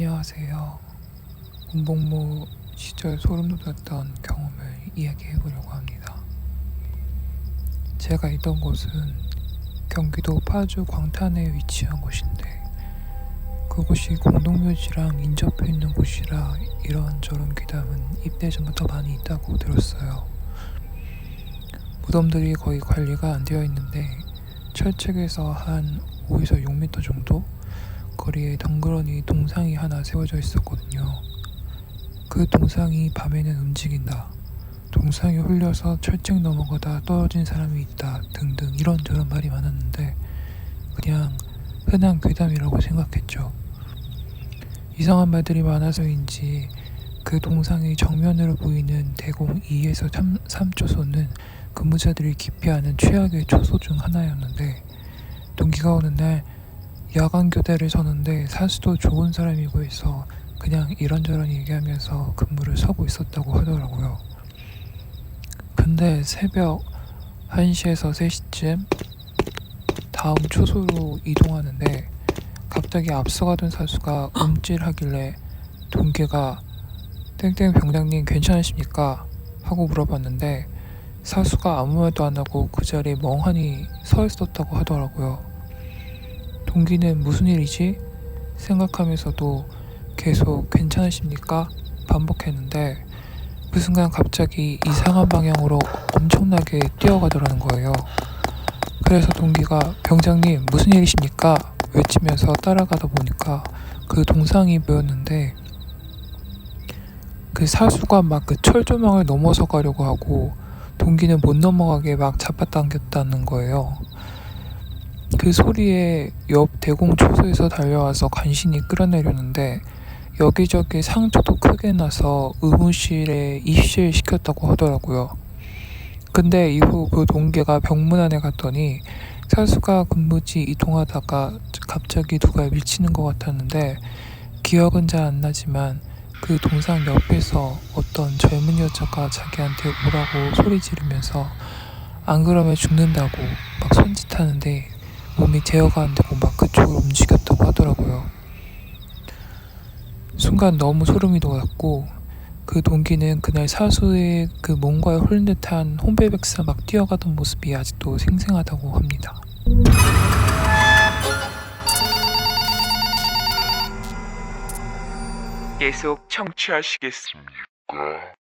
안녕하세요. 군복무 시절 소름 돋았던 경험을 이야기해 보려고 합니다. 제가 있던 곳은 경기도 파주 광탄에 위치한 곳인데 그곳이 공동묘지랑 인접해 있는 곳이라 이런저런 귀담은 입대 전부터 많이 있다고 들었어요. 무덤들이 거의 관리가 안 되어 있는데 철책에서 한 5에서 6m 정도 거리에 덩그러니 동상이 하나 세워져 있었거든요. 그 동상이 밤에는 움직인다. 동상이 홀려서 철책 넘어가다 떨어진 사람이 있다. 등등 이런저런 말이 많았는데 그냥 흔한 괴담이라고 생각했죠. 이상한 말들이 많아서인지 그 동상의 정면으로 보이는 대공 2에서 3, 3초소는 근무자들이 기피하는 최악의 초소 중 하나였는데 동기가 오는 날 야간 교대를 서는데 사수도 좋은 사람이 고 해서 그냥 이런저런 얘기하면서 근무를 서고 있었다고 하더라고요. 근데 새벽 1시에서 3시쯤 다음 초소로 이동하는데 갑자기 앞서가던 사수가 움찔하길래 동기가 땡땡 병장님 괜찮으십니까? 하고 물어봤는데 사수가 아무 말도 안 하고 그 자리에 멍하니 서 있었다고 하더라고요. 동기는 무슨 일이지? 생각하면서도 계속 괜찮으십니까? 반복했는데 그 순간 갑자기 이상한 방향으로 엄청나게 뛰어가더라는 거예요. 그래서 동기가 병장님 무슨 일이십니까? 외치면서 따라가다 보니까 그 동상이 보였는데 그 사수가 막 그 철조망을 넘어서 가려고 하고 동기는 못 넘어가게 막 잡아당겼다는 거예요. 그 소리에 옆 대공 초소에서 달려와서 간신히 끌어내려는데 여기저기 상처도 크게 나서 의무실에 입실 시켰다고 하더라고요. 근데 이후 그 동기가 병문 안에 갔더니 사수가 근무지 이동하다가 갑자기 누가 밀치는 것 같았는데 기억은 잘 안 나지만 그 동상 옆에서 어떤 젊은 여자가 자기한테 오라고 소리 지르면서 안 그러면 죽는다고 막 손짓하는데 몸이 제어가 안 되고 막 그쪽으로 움직였다고 하더라고요. 순간 너무 소름이 돋았고 그 동기는 그날 사수의 그 뭔가에 홀린 듯한 혼배백사 막 뛰어가던 모습이 아직도 생생하다고 합니다. 계속 청취하시겠습니까?